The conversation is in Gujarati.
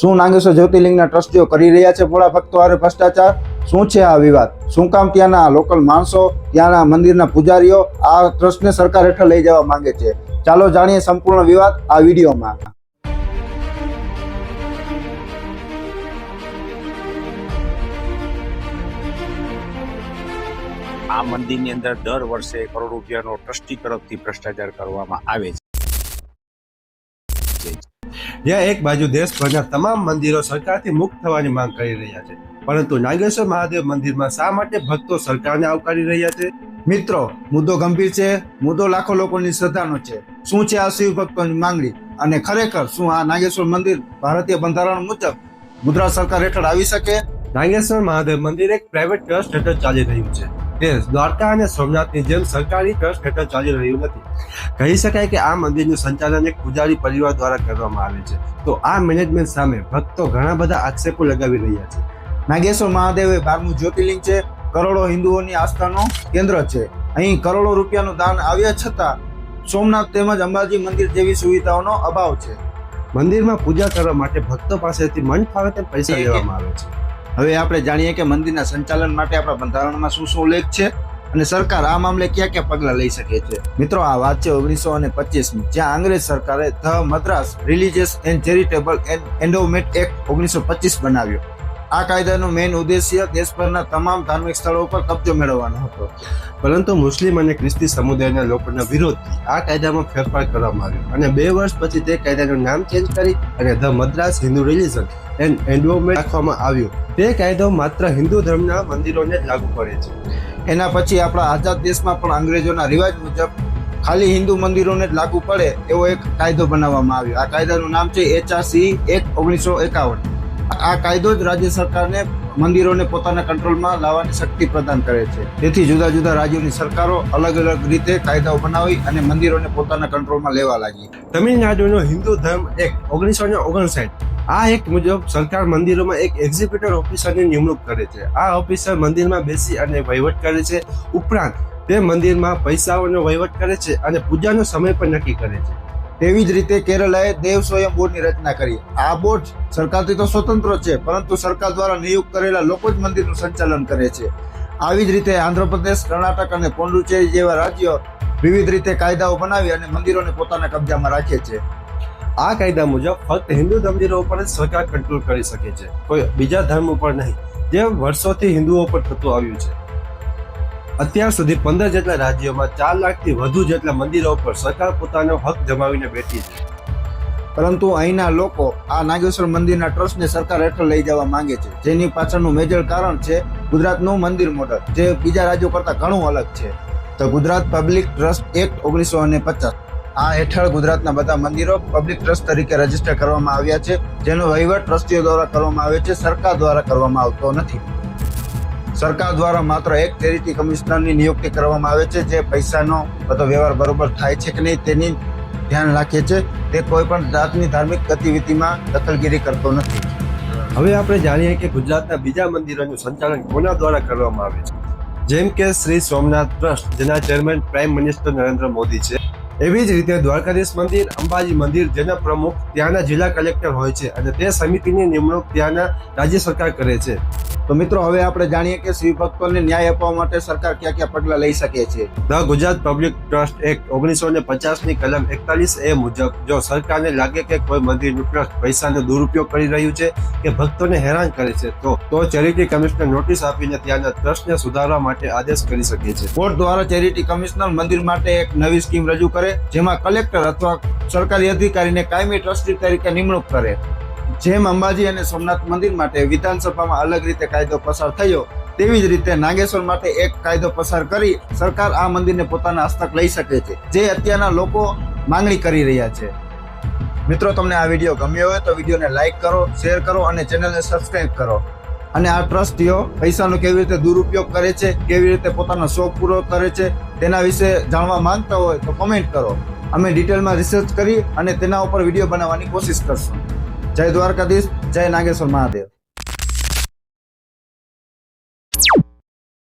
શું નાગેશ્વર જ્યોતિર્લિંગના ટ્રસ્ટીઓ કરી રહ્યા છે ભોળા ભક્તો હારે ભ્રષ્ટાચાર? શું છે આ વિવાદ? શું કામ ત્યાંના લોકલ માણસો, ત્યાંના મંદિરના પૂજારીઓ આ ટ્રસ્ટને સરકાર હેઠળ લઈ જવા માંગે છે? ચાલો જાણીએ સંપૂર્ણ વિવાદ આ વિડીયોમાં. આ મંદિરની અંદર દર વર્ષે કરોડ રૂપિયાનો ટ્રસ્ટી તરફથી ભ્રષ્ટાચાર કરવામાં આવે છે. જ્યાં એક બાજુ દેશભરના તમામ મંદિરો સરકારથી મુક્ત થવાની માંગ કરી રહ્યા છે. પરંતુ નાગેશ્વર મહાદેવ મંદિરમાં શા માટે ભક્તો સરકારને આવકારી રહ્યા છે? મિત્રો, મુદ્દો ગંભીર છે, મુદ્દો લાખો લોકોની શ્રદ્ધાનો છે. શું છે આ શિવ ભક્તોની માંગણી? અને ખરેખર શું આ નાગેશ્વર મંદિર ભારતીય બંધારણ મુજબ મુદ્રા સરકાર હેઠળ આવી શકે? નાગેશ્વર મહાદેવ મંદિર એક પ્રાઇવેટ ટ્રસ્ટ હેઠળ ચાલી રહ્યું છે. તે દ્વારકા અને સોમનાથની જેમ સરકારી ટ્રસ્ટ હેઠળ ચાલી રહ્યું નથી. કહી શકાય કે આ મંદિરનું સંચાલન એક પૂજારી પરિવાર દ્વારા કરવામાં આવે છે. તો આ મેનેજમેન્ટ સામે ભક્તો ઘણા બધા આક્ષેપો લગાવી રહ્યા છે. નાગેશ્વર મહાદેવ એ બારમું જ્યોતિર્લિંગ છે. કરોડો હિન્દુઓની આસ્થાનો કેન્દ્ર છે. અહીં કરોડો રૂપિયાનું દાન આવ્યા છતાં સોમનાથ તેમજ અંબાજી મંદિર જેવી સુવિધાઓનો અભાવ છે. મંદિરમાં પૂજા કરવા માટે ભક્તો પાસેથી મન ફાવે તેમ પૈસા લેવામાં આવે છે. હવે આપણે જાણીએ કે મંદિરના સંચાલન માટે આપણા બંધારણમાં શું શું ઉલ્લેખ છે અને સરકાર આ મામલે ક્યાં ક્યાં પગલાં લઈ શકે છે? મિત્રો, આ વાત છે ઓગણીસો અને પચીસની, જ્યાં અંગ્રેજ સરકારે the Madras religious and charitable and endowment act ઓગણીસો પચીસ બનાવ્યો. આ કાયદાનો મેઇન ઉદ્દેશ્ય દેશભરના તમામ ધાર્મિક સ્થળો પર કબજો મેળવવાનો હતો. પરંતુ મુસ્લિમ અને ખ્રિસ્તી સમુદાયના લોકોના વિરોધથી આ કાયદામાં ફેરફાર કરવામાં આવ્યો અને બે વર્ષ પછી તે કાયદાનું નામ ચેન્જ કરી અને the Madras Hindu religion and endowment રાખવામાં આવ્યો. તે કાયદો માત્ર હિન્દુ ધર્મના મંદિરોને જ લાગુ પડે છે. એના પછી આપણા આઝાદ દેશમાં પણ અંગ્રેજોના રિવાજ મુજબ ખાલી હિન્દુ મંદિરોને જ લાગુ પડે એવો એક કાયદો બનાવવામાં આવ્યો. આ કાયદાનું નામ છે એચઆરસી એક ઓગણીસો એકાવન. આ કાયદો જ રાજ્ય સરકારને મંદિરોને પોતાના કંટ્રોલમાં લાવવાની શક્તિ પ્રદાન કરે છે. તેથી જુદા જુદા રાજ્યોની સરકારો અલગ અલગ રીતે કાયદાઓ બનાવી અને મંદિરોને પોતાના કંટ્રોલમાં લેવા લાગી. તમિલનાડુનો હિન્દુ ધર્મ એક ઓગણીસો ને ઓગણસાઠ. આ એક મુજબ સરકાર મંદિરોમાં એક એક્ઝિક્યુટિવ ઓફિસરની નિમણૂક કરે છે. આ ઓફિસર મંદિરમાં બેસી અને વહીવટ કરે છે. ઉપરાંત તે મંદિરમાં પૈસાઓનો વહીવટ કરે છે અને પૂજાનો સમય પણ નક્કી કરે છે. તેવી જ રીતે કેરલાએ દેવ સ્વયં બોર્ડની રચના કરી. આ બોર્ડ સરકારથી તો સ્વતંત્ર છે, પરંતુ સરકાર દ્વારા નિયુક્ત કરેલા લોકો જ મંદિરનું સંચાલન કરે છે. આવી જ રીતે આંધ્રપ્રદેશ, કર્ણાટક અને પોંડુચેરી જેવા રાજ્યો વિવિધ રીતે કાયદાઓ બનાવી અને મંદિરોને પોતાના કબજામાં રાખે છે. આ કાયદા મુજબ ફક્ત હિન્દુ મંદિરો ઉપર જ સરકાર કંટ્રોલ કરી શકે છે. કોઈ બીજા ધર્મ ઉપર નહીં. જે વર્ષોથી હિન્દુઓ પર થતું આવ્યું છે. અત્યાર સુધી પંદર જેટલા રાજ્યોમાં ચાર લાખથી વધુ જેટલા મંદિરો ઉપર સરકાર પોતાનો હક જમાવીને બેઠી છે. પરંતુ અહીંના લોકો આ નાગેશ્વર મંદિરના ટ્રસ્ટને સરકાર હેઠળ લઈ જવા માંગે છે. જેની પાછળનું મેજર કારણ છે ગુજરાતનું મંદિર મોડલ જે બીજા રાજ્યો કરતાં ઘણું અલગ છે. તો ગુજરાત પબ્લિક ટ્રસ્ટ એક્ટ ઓગણીસો અને પચાસ, આ હેઠળ ગુજરાતના બધા મંદિરો પબ્લિક ટ્રસ્ટ તરીકે રજિસ્ટર કરવામાં આવ્યા છે, જેનો વહીવટ ટ્રસ્ટીઓ દ્વારા કરવામાં આવે છે, સરકાર દ્વારા કરવામાં આવતો નથી. સરકાર દ્વારા માત્ર એક ચેરિટી કમિશનરની નિયુક્તિ કરવામાં આવે છે, જે પૈસાનો બધો વ્યવહાર બરોબર થાય છે કે નહીં તેની ધ્યાન રાખે છે તે કોઈ પણ જાતની ધાર્મિક ગતિવિધિમાં દખલગીરી કરતો નથી. હવે આપણે જાણીએ કે ગુજરાતના બીજા મંદિરોનું સંચાલન કોના દ્વારા કરવામાં આવે છે? જેમ કે શ્રી સોમનાથ ટ્રસ્ટ, જેના chairman prime minister Narendra Modi છે. એવી જ રીતે દ્વારકાધીશ મંદિર, અંબાજી મંદિર, જેના પ્રમુખ ત્યાંના જિલ્લા કલેક્ટર હોય છે અને તે સમિતિની નિમણૂક ત્યાંના રાજ્ય સરકાર કરે છે. તો મિત્રો હવે આપણે જાણીએ કે શિવ ભક્તોને ન્યાય આપવા માટે સરકાર કયા કયા પગલાં લઈ શકે છે? The Gujarat public trust act ઓગણીસો ને પચાસની કલમ એકતાલીસ એ મુજબ જો સરકારને લાગે કે કોઈ મંદિરનું ટ્રસ્ટ પૈસાનો દુરુપયોગ કરી રહ્યું છે કે ભક્તોને હેરાન કરે છે તો તો ચેરિટી કમિશનર નોટિસ આપીને ત્યાંના ટ્રસ્ટને સુધારવા માટે આદેશ કરી શકે છે. બોર્ડ દ્વારા ચેરિટી કમિશનર મંદિર માટે એક નવી સ્કીમ રજૂ કરે જેમાં કલેક્ટર અથવા સરકારી અધિકારીને કાયમી ટ્રસ્ટી તરીકે નિમણૂક કરે. જેમ અંબાજી અને સોમનાથ મંદિર માટે વિધાનસભામાં અલગ રીતે કાયદો પસાર થયો, તેવી જ રીતે નાગેશ્વર માટે એક કાયદો પસાર કરી સરકાર આ મંદિરને પોતાના હસ્તક લઈ શકે છે, જે અત્યારના લોકો માંગણી કરી રહ્યા છે. મિત્રો, તમને આ વીડિયો ગમ્યો હોય તો વિડીયોને લાઈક કરો, શેર કરો અને ચેનલને સબસ્ક્રાઇબ કરો. અને આ ટ્રસ્ટીઓ પૈસાનો કેવી રીતે દુરુપયોગ કરે છે, કેવી રીતે પોતાનો શોખ પૂરો કરે છે, તેના વિશે જાણવા માંગતા હોય તો કોમેન્ટ કરો. અમે ડિટેલમાં રિસર્ચ કરી અને તેના ઉપર વીડિયો બનાવવાની કોશિશ કરશું. જય દ્વારકાધીશ જય નાગેશ્વર મહાદેવ.